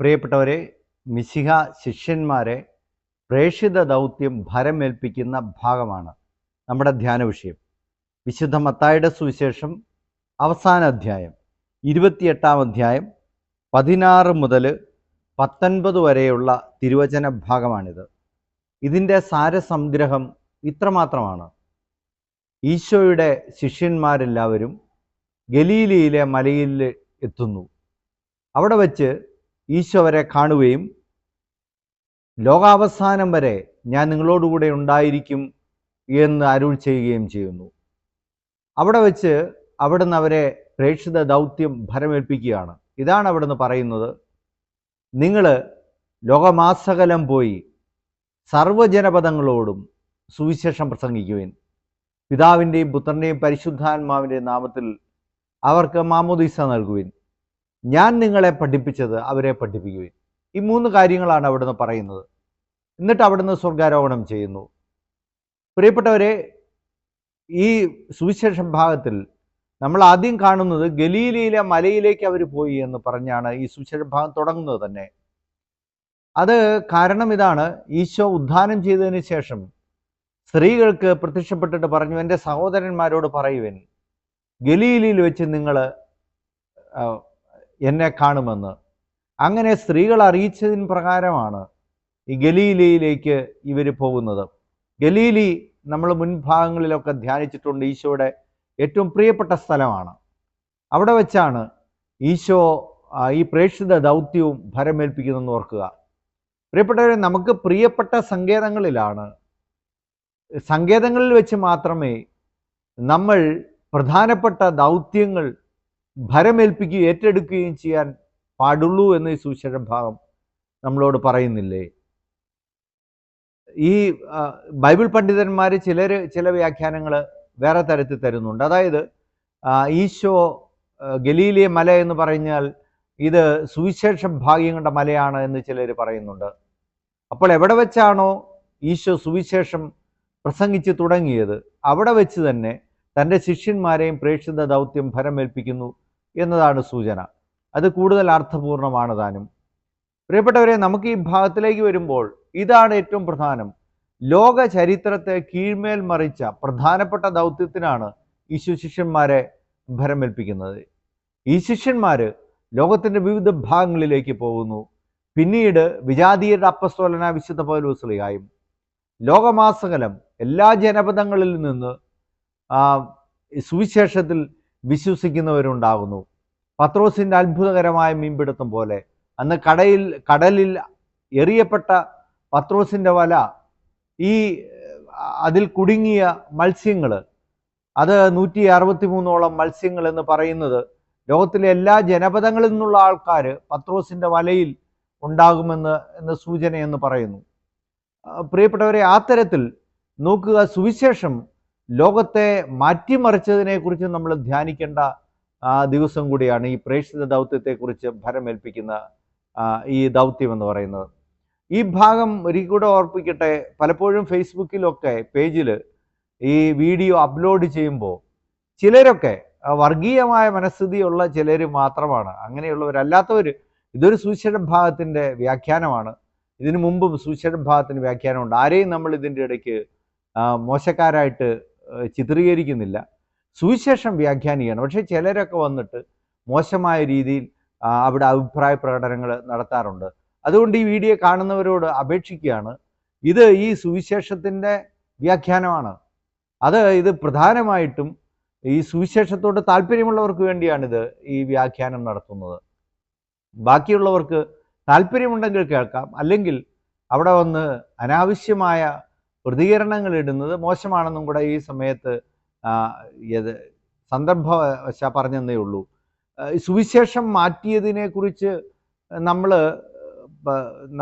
പ്രിയപ്പെട്ടവരെ മിശിഹ ശിഷ്യന്മാരെ പ്രേഷിത ദൗത്യം ഭരമേൽപ്പിക്കുന്ന ഭാഗമാണ് നമ്മുടെ ധ്യാന വിഷയം. വിശുദ്ധ മത്തായുടെ സുവിശേഷം അവസാന അധ്യായം ഇരുപത്തിയെട്ടാം അധ്യായം പതിനാറ് മുതൽ പത്തൊൻപത് വരെയുള്ള തിരുവചന ഭാഗമാണിത്. ഇതിന്റെ സാരസംഗ്രഹം ഇത്രമാത്രമാണ്. ഈശോയുടെ ശിഷ്യന്മാരെല്ലാവരും ഗലീലിയിലെ മലയിൽ എത്തുന്നു. അവിടെ വച്ച് ഈശോ വരെ കാണുകയും ലോകാവസാനം വരെ ഞാൻ നിങ്ങളോടുകൂടെ ഉണ്ടായിരിക്കും എന്ന് അരുൾ ചെയ്യുകയും ചെയ്യുന്നു. അവിടെ വെച്ച് അവിടുന്ന് അവരെ പ്രേക്ഷിത ദൗത്യം ഭരമേൽപ്പിക്കുകയാണ്. ഇതാണ് അവിടുന്ന് പറയുന്നത്. നിങ്ങൾ ലോകമാസകലം പോയി സർവജനപദങ്ങളോടും സുവിശേഷം പ്രസംഗിക്കുവിൻ. പിതാവിന്റെയും പുത്രന്റെയും പരിശുദ്ധാത്മാവിന്റെയും നാമത്തിൽ അവർക്ക് മാമോദീസ നൽകുവിൻ. ഞാൻ നിങ്ങളെ പഠിപ്പിച്ചത് അവരെ പഠിപ്പിക്കുവിൻ ഈ മൂന്ന് കാര്യങ്ങളാണ് അവിടുന്ന് പറയുന്നത്. എന്നിട്ട് അവിടുന്ന് സ്വർഗാരോഹണം ചെയ്യുന്നു. പ്രിയപ്പെട്ടവരെ ഈ സുവിശേഷം ഭാഗത്തിൽ നമ്മൾ ആദ്യം കാണുന്നത് ഗലീലയിലെ മലയിലേക്ക് അവർ പോയി എന്ന് പറഞ്ഞാണ് ഈ സുവിശേഷ ഭാഗം തുടങ്ങുന്നത് തന്നെ. അത് കാരണം ഇതാണ്. ഈശോ ഉദ്ധാനം ചെയ്തതിന് ശേഷം സ്ത്രീകൾക്ക് പ്രത്യക്ഷപ്പെട്ടിട്ട് പറഞ്ഞു എന്റെ സഹോദരന്മാരോട് പറയുവൻ ഗലീലയിൽ വെച്ച് നിങ്ങൾ എന്നെ കാണുമെന്ന്. അങ്ങനെ സ്ത്രീകൾ അറിയിച്ചതിന് പ്രകാരമാണ് ഈ ഗലീലയിലേക്ക് ഇവർ പോകുന്നത്. ഗലീലി നമ്മൾ മുൻഭാഗങ്ങളിലൊക്കെ ധ്യാനിച്ചിട്ടുണ്ട്. ഈശോയുടെ ഏറ്റവും പ്രിയപ്പെട്ട സ്ഥലമാണ്. അവിടെ വെച്ചാണ് ഈശോ ഈ പ്രേക്ഷിത ദൗത്യവും ഭരമേൽപ്പിക്കുന്നതെന്ന് ഓർക്കുക. പ്രിയപ്പെട്ടവരെ നമുക്ക് പ്രിയപ്പെട്ട സങ്കേതങ്ങളിലാണ്. സങ്കേതങ്ങളിൽ വെച്ച് മാത്രമേ നമ്മൾ പ്രധാനപ്പെട്ട ദൗത്യങ്ങൾ ഭരമേൽപ്പിക്കുകയും ഏറ്റെടുക്കുകയും ചെയ്യാൻ പാടുള്ളൂ എന്ന് ഈ സുവിശേഷ ഭാഗം നമ്മളോട് പറയുന്നില്ലേ? ഈ ബൈബിൾ പണ്ഡിതന്മാർ ചിലർ ചില വ്യാഖ്യാനങ്ങൾ വേറെ തരത്തിൽ തരുന്നുണ്ട്. അതായത് ഈശോ ഗലീലിയ മല എന്ന് പറഞ്ഞാൽ ഇത് സുവിശേഷ ഭാഗ്യങ്ങളുടെ മലയാണ് എന്ന് ചിലർ പറയുന്നുണ്ട്. അപ്പോൾ എവിടെ വെച്ചാണോ ഈശോ സുവിശേഷം പ്രസംഗിച്ച് തുടങ്ങിയത് അവിടെ വെച്ച് തന്നെ തന്റെ ശിഷ്യന്മാരെയും പ്രേക്ഷിത ദൗത്യം ഭരമേൽപ്പിക്കുന്നു. എന്നതാണ് സൂചന. അത് കൂടുതൽ അർത്ഥപൂർണമാണ് താനും. പ്രിയപ്പെട്ടവരെ നമുക്ക് ഈ ഭാഗത്തിലേക്ക് വരുമ്പോൾ ഇതാണ് ഏറ്റവും പ്രധാനം. ലോക ചരിത്രത്തെ കീഴ്മേൽ മറിച്ച പ്രധാനപ്പെട്ട ദൗത്യത്തിനാണ് ഈ ശിഷ്യന്മാരെ ഭരമേൽപ്പിക്കുന്നത്. ഈ ശിഷ്യന്മാർ ലോകത്തിന്റെ വിവിധ ഭാഗങ്ങളിലേക്ക് പോകുന്നു. പിന്നീട് വിജാതീയരുടെ അപ്പസ്തോലന വിശുദ്ധ പൗലോസ്ലിയായും ലോകമാസകലം എല്ലാ ജനപദങ്ങളിൽ നിന്ന് സുവിശേഷത്തിൽ വിശ്വസിക്കുന്നവരുണ്ടാകുന്നു. പത്രോസിന്റെ അത്ഭുതകരമായ മീൻപിടുത്തം പോലെ അന്ന് കടയിൽ കടലിൽ എറിയപ്പെട്ട പത്രോസിന്റെ വല ഈ അതിൽ കുടുങ്ങിയ മത്സ്യങ്ങൾ അത് നൂറ്റി അറുപത്തി മൂന്നോളം മത്സ്യങ്ങൾ എന്ന് പറയുന്നത് ലോകത്തിലെ എല്ലാ ജനപദങ്ങളിൽ നിന്നുള്ള ആൾക്കാർ പത്രോസിന്റെ വലയിൽ ഉണ്ടാകുമെന്ന് എന്ന സൂചനയെന്ന് പറയുന്നു. പ്രിയപ്പെട്ടവരെ ആ തരത്തിൽ നോക്കുക സുവിശേഷം ലോകത്തെ മാറ്റിമറിച്ചതിനെക്കുറിച്ച് നമ്മൾ ധ്യാനിക്കേണ്ട ദിവസം കൂടിയാണ് ഈ പ്രേക്ഷിത ദൗത്യത്തെക്കുറിച്ച് ഭരമേൽപ്പിക്കുന്ന ഈ ദൗത്യം എന്ന് പറയുന്നത്. ഈ ഭാഗം ഒരിക്കൽ കൂടെ ഓർപ്പിക്കട്ടെ പലപ്പോഴും ഫേസ്ബുക്കിലൊക്കെ പേജിൽ ഈ വീഡിയോ അപ്ലോഡ് ചെയ്യുമ്പോൾ ചിലരൊക്കെ വർഗീയമായ മനസ്ഥിതിയുള്ള ചിലർ മാത്രമാണ്. അങ്ങനെയുള്ളവരല്ലാത്തവർ ഇതൊരു സുവിശേഷ ഭാഗത്തിന്റെ വ്യാഖ്യാനമാണ്. ഇതിനു മുമ്പും സുവിശേഷ ഭാഗത്തിന് വ്യാഖ്യാനമുണ്ട്. ആരെയും നമ്മൾ ഇതിന്റെ ഇടയ്ക്ക് മോശക്കാരായിട്ട് ചിത്രീകരിക്കുന്നില്ല. സുവിശേഷം വ്യാഖ്യാനിക്കുകയാണ് പക്ഷേ ചിലരൊക്കെ വന്നിട്ട് മോശമായ രീതിയിൽ അവിടെ അഭിപ്രായ പ്രകടനങ്ങൾ നടത്താറുണ്ട്. അതുകൊണ്ട് ഈ വീഡിയോ കാണുന്നവരോട് അപേക്ഷിക്കുകയാണ്. ഇത് ഈ സുവിശേഷത്തിന്റെ വ്യാഖ്യാനമാണ്. അത് ഇത് പ്രധാനമായിട്ടും ഈ സുവിശേഷത്തോട് താല്പര്യമുള്ളവർക്ക് വേണ്ടിയാണിത് ഈ വ്യാഖ്യാനം നടത്തുന്നത്. ബാക്കിയുള്ളവർക്ക് താല്പര്യമുണ്ടെങ്കിൽ കേൾക്കാം. അല്ലെങ്കിൽ അവിടെ വന്ന് അനാവശ്യമായ പ്രതികരണങ്ങൾ ഇടുന്നത് മോശമാണെന്നും കൂടെ ഈ സമയത്ത് സന്ദർഭവശ പറഞ്ഞതേ ഉള്ളൂ. സുവിശേഷം ഈ സുവിശേഷം മാറ്റിയതിനെക്കുറിച്ച് നമ്മൾ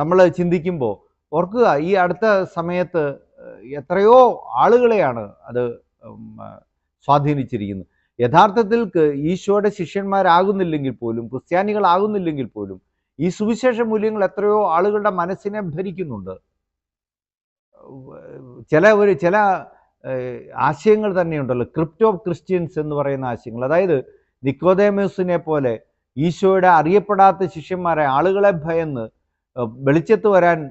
നമ്മൾ ചിന്തിക്കുമ്പോൾ ഓർക്കുക ഈ അടുത്ത സമയത്ത് എത്രയോ ആളുകളെയാണ് അത് സ്വാധീനിച്ചിരിക്കുന്നത്. യഥാർത്ഥത്തിൽ ഈശോയുടെ ശിഷ്യന്മാരാകുന്നില്ലെങ്കിൽ പോലും ക്രിസ്ത്യാനികളാകുന്നില്ലെങ്കിൽ പോലും ഈ സുവിശേഷ മൂല്യങ്ങൾ എത്രയോ ആളുകളുടെ മനസ്സിനെ ഭരിക്കുന്നുണ്ട്. ചില ഒരു ചില ആശയങ്ങൾ തന്നെയുണ്ടല്ലോ. ക്രിപ്റ്റോ ക്രിസ്ത്യൻസ് എന്ന് പറയുന്ന ആശയങ്ങൾ. അതായത് നിക്കോദേമസിനെ പോലെ ഈശോയുടെ അറിയപ്പെടാത്ത ശിഷ്യന്മാരെ ആളുകളെ ഭയന്ന് വെളിച്ചത്ത് വരാൻ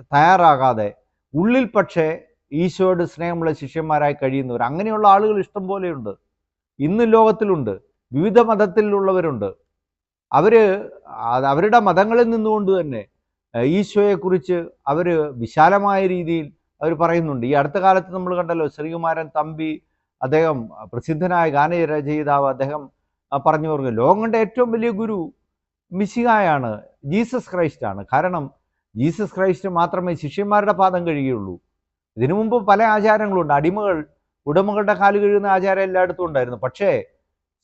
തയ്യാറാകാതെ ഉള്ളിൽ പക്ഷേ ഈശോയുടെ സ്നേഹമുള്ള ശിഷ്യന്മാരായി കഴിയുന്നവർ. അങ്ങനെയുള്ള ആളുകൾ ഇഷ്ടം പോലെയുണ്ട്. ഇന്ന് ലോകത്തിലുണ്ട്. വിവിധ മതത്തിലുള്ളവരുണ്ട്. അവർ അവരുടെ മതങ്ങളിൽ നിന്നുകൊണ്ട് തന്നെ ഈശോയെക്കുറിച്ച് അവർ വിശാലമായ രീതിയിൽ അവർ പറയുന്നുണ്ട്. ഈ അടുത്ത കാലത്ത് നമ്മൾ കണ്ടല്ലോ ശ്രീകുമാരൻ തമ്പി അദ്ദേഹം പ്രസിദ്ധനായ ഗാനരചയിതാവ് അദ്ദേഹം പറഞ്ഞു പറഞ്ഞു ലോകം കണ്ട ഏറ്റവും വലിയ ഗുരു മിശിഹായാണ് ജീസസ് ക്രൈസ്റ്റ് ആണ് കാരണം ജീസസ് ക്രൈസ്റ്റ് മാത്രമേ ശിഷ്യന്മാരുടെ പാദം കഴുകിയുള്ളൂ. ഇതിനു മുമ്പ് പല ആചാരങ്ങളുണ്ട്. അടിമകൾ ഉടമകളുടെ കാൽ കഴുകുന്ന ആചാരം എല്ലായിടത്തും ഉണ്ടായിരുന്നു. പക്ഷേ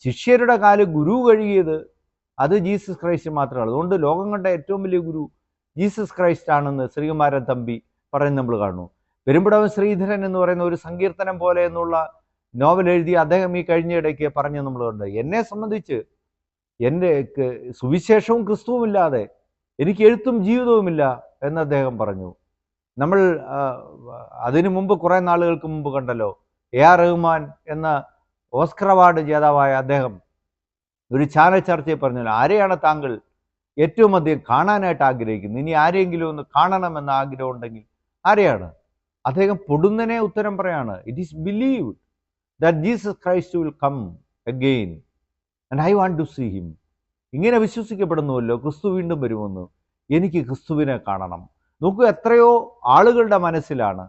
ശിഷ്യരുടെ കാൽ ഗുരു കഴുകിയത് അത് ജീസസ് ക്രൈസ്റ്റ് മാത്രമാണ്. അതുകൊണ്ട് ലോകം കണ്ട ഏറ്റവും വലിയ ഗുരു ജീസസ് ക്രൈസ്റ്റ് ആണെന്ന് ശ്രീകുമാരൻ തമ്പി പറയുന്നത് നമ്മൾ കാണുന്നു. പെരുമ്പടവൻ ശ്രീധരൻ എന്ന് പറയുന്ന ഒരു സങ്കീർത്തനം പോലെ എന്നുള്ള നോവൽ എഴുതി അദ്ദേഹം ഈ കഴിഞ്ഞ ഇടയ്ക്ക് പറഞ്ഞു നമ്മൾ കണ്ട്. എന്നെ സംബന്ധിച്ച് എന്റെ സുവിശേഷവും ക്രിസ്തുവുമില്ലാതെ എനിക്ക് എഴുത്തും ജീവിതവുമില്ല എന്ന് അദ്ദേഹം പറഞ്ഞു. നമ്മൾ അതിനു മുമ്പ് കുറേ നാളുകൾക്ക് മുമ്പ് കണ്ടല്ലോ എ ആർ റഹ്മാൻ എന്ന ഓസ്കർ അവാർഡ് ജേതാവായ അദ്ദേഹം ഒരു ചാനൽ ചർച്ചയിൽ പറഞ്ഞു ആരെയാണ് താങ്കൾ ഏറ്റവും അധികം കാണാനായിട്ട് ആഗ്രഹിക്കുന്നത് ഇനി ആരെങ്കിലും ഒന്ന് കാണണമെന്ന ആഗ്രഹം ഉണ്ടെങ്കിൽ ആരെയാണ്? അദ്ദേഹം പൊടുന്നനെ ഉത്തരം പറയാണ്. It is believe that Jesus Christ will come again and I want to see him ഇങ്ങനെ വിശ്വസിക്കപ്പെടുന്നുവല്ലോ. ക്രിസ്തു വീണ്ടും വരുമെന്ന്. എനിക്ക് ക്രിസ്തുവിനെ കാണണം. നോക്കൂ എത്രയോ ആളുകളുടെ മനസ്സിലാണ്.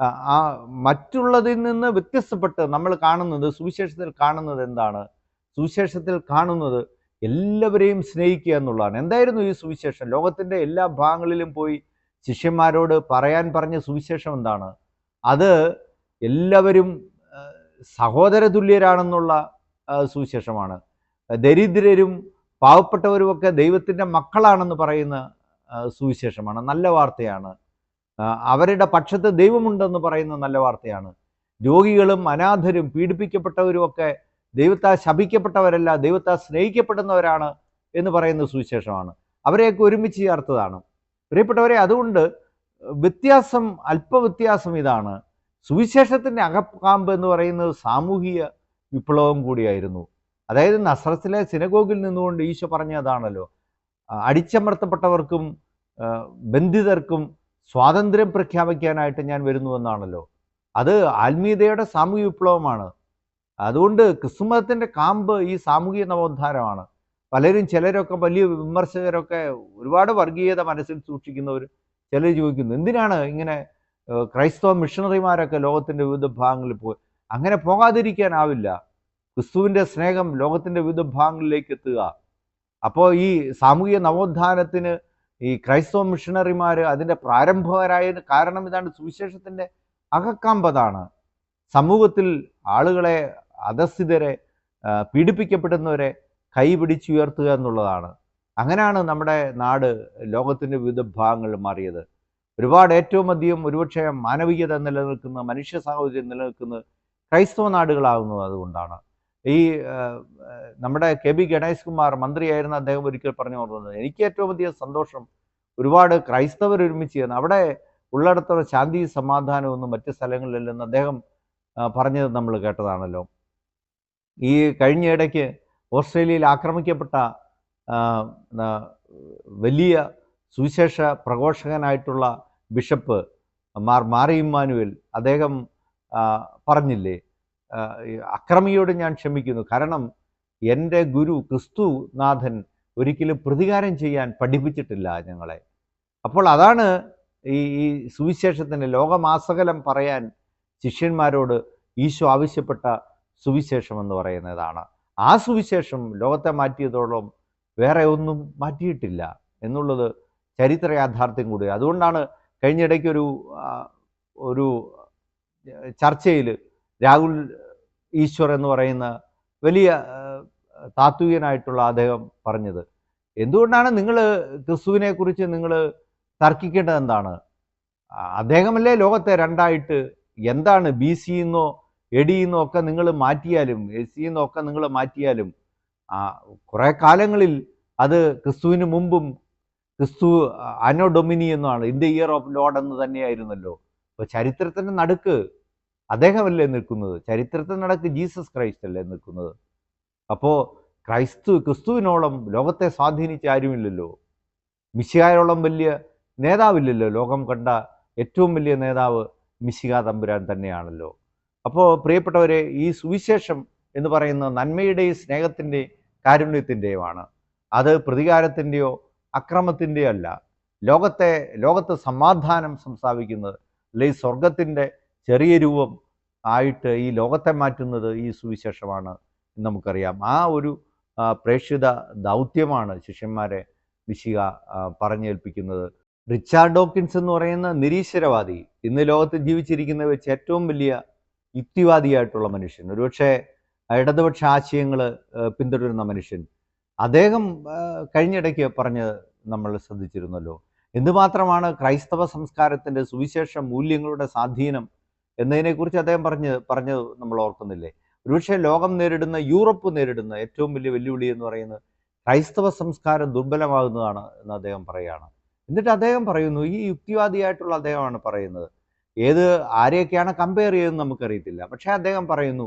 ആ മറ്റുള്ളതിൽ നിന്ന് വ്യത്യസ്തപ്പെട്ട് നമ്മൾ കാണുന്നത് സുവിശേഷത്തിൽ കാണുന്നത് എന്താണ്? സുവിശേഷത്തിൽ കാണുന്നത് എല്ലാവരെയും സ്നേഹിക്കുക എന്നുള്ളതാണ്. എന്തായിരുന്നു ഈ സുവിശേഷം? ലോകത്തിന്റെ എല്ലാ ഭാഗങ്ങളിലും പോയി ശിഷ്യന്മാരോട് പറയാൻ പറഞ്ഞ സുവിശേഷം എന്താണ്? അത് എല്ലാവരും സഹോദര തുല്യരാണെന്നുള്ള സുവിശേഷമാണ്. ദരിദ്രരും പാവപ്പെട്ടവരുമൊക്കെ ദൈവത്തിന്റെ മക്കളാണെന്ന് പറയുന്ന സുവിശേഷമാണ്. നല്ല വാർത്തയാണ്. അവരുടെ പക്ഷത്ത് ദൈവമുണ്ടെന്ന് പറയുന്ന നല്ല വാർത്തയാണ്. രോഗികളും അനാഥരും പീഡിപ്പിക്കപ്പെട്ടവരും ഒക്കെ ദൈവത്താൽ ശപിക്കപ്പെട്ടവരല്ല ദൈവത്താൽ സ്നേഹിക്കപ്പെടുന്നവരാണ് എന്ന് പറയുന്ന സുവിശേഷമാണ്. അവരെയൊക്കെ ഒരുമിച്ച് ചേർത്തതാണ്. പ്രിയപ്പെട്ടവരെ അതുകൊണ്ട് വ്യത്യാസം അല്പവ്യത്യാസം ഇതാണ്. സുവിശേഷത്തിന്റെ അകക്കാമ്പ് എന്ന് പറയുന്നത് സാമൂഹിക വിപ്ലവം കൂടിയായിരുന്നു. അതായത് നസ്രത്തിലെ സിനഗോഗിൽ നിന്നുകൊണ്ട് ഈശോ പറഞ്ഞതാണല്ലോ. അടിച്ചമർത്തപ്പെട്ടവർക്കും ബന്ധിതർക്കും സ്വാതന്ത്ര്യം പ്രഖ്യാപിക്കാനായിട്ട് ഞാൻ വരുന്നുവെന്നാണല്ലോ. അത് ആത്മീയതയുടെ സാമൂഹ്യ വിപ്ലവമാണ്. അതുകൊണ്ട് ക്രിസ്തുമതത്തിന്റെ കാമ്പ് ഈ സാമൂഹിക നവോത്ഥാനമാണ്. പലരും ചിലരൊക്കെ വലിയ വിമർശകരൊക്കെ ഒരുപാട് വർഗീയത മനസ്സിൽ സൂക്ഷിക്കുന്നവർ ചിലർ ചോദിക്കുന്നു എന്തിനാണ് ഇങ്ങനെ ക്രൈസ്തവ മിഷണറിമാരൊക്കെ ലോകത്തിന്റെ വിവിധ ഭാഗങ്ങളിൽ പോയി? അങ്ങനെ പോകാതിരിക്കാനാവില്ല. ക്രിസ്തുവിന്റെ സ്നേഹം ലോകത്തിന്റെ വിവിധ ഭാഗങ്ങളിലേക്ക് എത്തുക. അപ്പോൾ ഈ സാമൂഹിക നവോത്ഥാനത്തിന് ഈ ക്രൈസ്തവ മിഷണറിമാർ അതിന്റെ പ്രാരംഭകരായതിന് കാരണം ഇതാണ് സുവിശേഷത്തിന്റെ അകക്കാമ്പതാണ് സമൂഹത്തിൽ ആളുകളെ അധസ്ഥിതരെ പീഡിപ്പിക്കപ്പെടുന്നവരെ കൈപിടിച്ചുയർത്തുക എന്നുള്ളതാണ്. അങ്ങനെയാണ് നമ്മുടെ നാട് ലോകത്തിന്റെ വിവിധ ഭാഗങ്ങളിൽ മാറിയത്. ഒരുപാട് ഏറ്റവും അധികം ഒരുപക്ഷെ മാനവികത നിലനിൽക്കുന്ന മനുഷ്യ സാഹചര്യം നിലനിൽക്കുന്ന ക്രൈസ്തവ നാടുകളാകുന്നത് അതുകൊണ്ടാണ്. ഈ നമ്മുടെ കെ ബി ഗണേഷ് കുമാർ മന്ത്രിയായിരുന്ന അദ്ദേഹം ഒരിക്കൽ പറഞ്ഞു ഓർക്കുന്നത് എനിക്ക് ഏറ്റവും അധികം സന്തോഷം ഒരുപാട് ക്രൈസ്തവർ ഒരുമിച്ച് ചെയ്യുന്നു അവിടെ ഉള്ളിടത്തോളം ശാന്തി സമാധാനമൊന്നും മറ്റ് സ്ഥലങ്ങളിലില്ലെന്ന് അദ്ദേഹം പറഞ്ഞത് നമ്മൾ കേട്ടതാണല്ലോ. ഈ കഴിഞ്ഞ ഇടയ്ക്ക് ഓസ്ട്രേലിയയിൽ ആക്രമിക്കപ്പെട്ട വലിയ സുവിശേഷ പ്രഘോഷകനായിട്ടുള്ള ബിഷപ്പ് മാർ മാറി ഇമ്മാനുവൽ അദ്ദേഹം പറഞ്ഞില്ലേ അക്രമിയോട് ഞാൻ ക്ഷമിക്കുന്നു. കാരണം എന്റെ ഗുരു ക്രിസ്തു നാഥൻ ഒരിക്കലും പ്രതികാരം ചെയ്യാൻ പഠിപ്പിച്ചിട്ടില്ല ഞങ്ങളെ. അപ്പോൾ അതാണ് ഈ ഈ സുവിശേഷത്തിന് ലോകമാസകലം പറയാൻ ശിഷ്യന്മാരോട് ഈശോ ആവശ്യപ്പെട്ട സുവിശേഷം എന്ന് പറയുന്നതാണ്. ആ സുവിശേഷം ലോകത്തെ മാറ്റിയതോളം വേറെ ഒന്നും മാറ്റിയിട്ടില്ല എന്നുള്ളത് ചരിത്ര യാഥാർത്ഥ്യം കൂടി. അതുകൊണ്ടാണ് കഴിഞ്ഞ ഇടയ്ക്ക് ഒരു ഒരു ചർച്ചയിൽ രാഹുൽ ഈശ്വർ എന്ന് പറയുന്ന വലിയ താത്വികനായിട്ടുള്ള അദ്ദേഹം പറഞ്ഞത്. എന്തുകൊണ്ടാണ് നിങ്ങൾ ക്രിസ്തുവിനെ കുറിച്ച് നിങ്ങൾ തർക്കിക്കേണ്ടത് എന്താണ്? അദ്ദേഹമല്ലേ ലോകത്തെ രണ്ടായിട്ട് എന്താണ് ബി സി എന്നോ എ ഡി എന്നോ നിങ്ങൾ മാറ്റിയാലും എ സി നിന്നൊക്കെ നിങ്ങൾ മാറ്റിയാലും ആ കുറേ കാലങ്ങളിൽ അത് ക്രിസ്തുവിന് മുമ്പും ക്രിസ്തു അനോ ഡൊമിനി എന്നാണ് in the year of lord എന്ന് തന്നെയായിരുന്നല്ലോ. അപ്പോൾ ചരിത്രത്തിന്റെ നടുക്ക് അദ്ദേഹമല്ലേ നിൽക്കുന്നത്? ചരിത്രത്തിന്റെ നടുക്ക് ജീസസ് ക്രൈസ്റ്റ് അല്ലേ നിൽക്കുന്നത്? അപ്പോൾ ക്രൈസ്തു ക്രിസ്തുവിനോളം ലോകത്തെ സ്വാധീനിച്ച ആരുമില്ലല്ലോ? മിശികായോളം വലിയ നേതാവില്ലല്ലോ? ലോകം കണ്ട ഏറ്റവും വലിയ നേതാവ് മിശിക തമ്പുരാൻ തന്നെയാണല്ലോ. അപ്പോൾ പ്രിയപ്പെട്ടവരെ ഈ സുവിശേഷം എന്ന് പറയുന്ന നന്മയുടെയും സ്നേഹത്തിന്റെയും കാരുണ്യത്തിന്റെയുമാണ്. അത് പ്രതികാരത്തിന്റെയോ അക്രമത്തിന്റെയോ അല്ല. ലോകത്തെ ലോകത്ത് സമാധാനം സംസ്ഥാപിക്കുന്നത് അല്ലെങ്കിൽ സ്വർഗത്തിന്റെ ചെറിയ രൂപം ആയിട്ട് ഈ ലോകത്തെ മാറ്റുന്നത് ഈ സുവിശേഷമാണ് നമുക്കറിയാം. ആ ഒരു പ്രേക്ഷിത ദൗത്യമാണ് ശിഷ്യന്മാരെ വിശിക പറഞ്ഞേൽപ്പിക്കുന്നത്. റിച്ചാർഡ് ഡോക്കിൻസ് എന്ന് പറയുന്ന നിരീശ്വരവാദി ഇന്ന് ലോകത്ത് ജീവിച്ചിരിക്കുന്ന വെച്ച് ഏറ്റവും വലിയ യുക്തിവാദിയായിട്ടുള്ള മനുഷ്യൻ. ഒരുപക്ഷെ ഇടതുപക്ഷ ആശയങ്ങൾ പിന്തുടരുന്ന മനുഷ്യൻ. അദ്ദേഹം കഴിഞ്ഞിടയ്ക്ക് പറഞ്ഞ് നമ്മൾ ശ്രദ്ധിച്ചിരുന്നല്ലോ. എന്തുമാത്രമാണ് ക്രൈസ്തവ സംസ്കാരത്തിന്റെ സുവിശേഷ മൂല്യങ്ങളുടെ സ്വാധീനം എന്നതിനെക്കുറിച്ച് അദ്ദേഹം പറഞ്ഞ് പറഞ്ഞത് നമ്മൾ ഓർക്കുന്നില്ലേ? ഒരുപക്ഷെ ലോകം നേരിടുന്ന യൂറോപ്പ് നേരിടുന്ന ഏറ്റവും വലിയ വെല്ലുവിളി എന്ന് പറയുന്നത് ക്രൈസ്തവ സംസ്കാരം ദുർബലമാകുന്നതാണ് എന്ന് അദ്ദേഹം പറയുകയാണ്. എന്നിട്ട് അദ്ദേഹം പറയുന്നു ഈ യുക്തിവാദിയായിട്ടുള്ള അദ്ദേഹമാണ് പറയുന്നത്. ഏത് ആരെയൊക്കെയാണ് കമ്പയർ ചെയ്തതെന്ന് നമുക്കറിയത്തില്ല. പക്ഷേ അദ്ദേഹം പറയുന്നു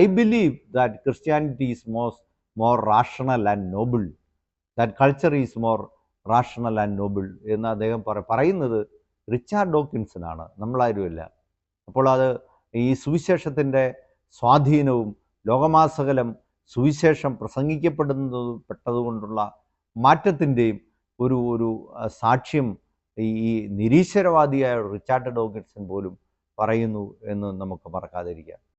I believe that Christianity is most more rational and noble that culture is more rational and noble എന്ന് അദ്ദേഹം പറ പറയുന്നത് റിച്ചാർഡ് ഡോക്കിൻസനാണ് നമ്മളാരുമല്ല. അപ്പോൾ അത് ഈ സുവിശേഷത്തിന്റെ സ്വാധീനവും ലോകമാസകലം സുവിശേഷം പ്രസംഗിക്കപ്പെടുന്നത് പെട്ടതുകൊണ്ടുള്ള മാറ്റത്തിന്റെയും ഒരു ഒരു സാക്ഷ്യം ഈ നിരീശ്വരവാദിയായ റിച്ചാർഡ് ഡോക്കിൻസൺ പോലും പറയുന്നു എന്ന് നമുക്ക് മറക്കാതിരിക്കാം.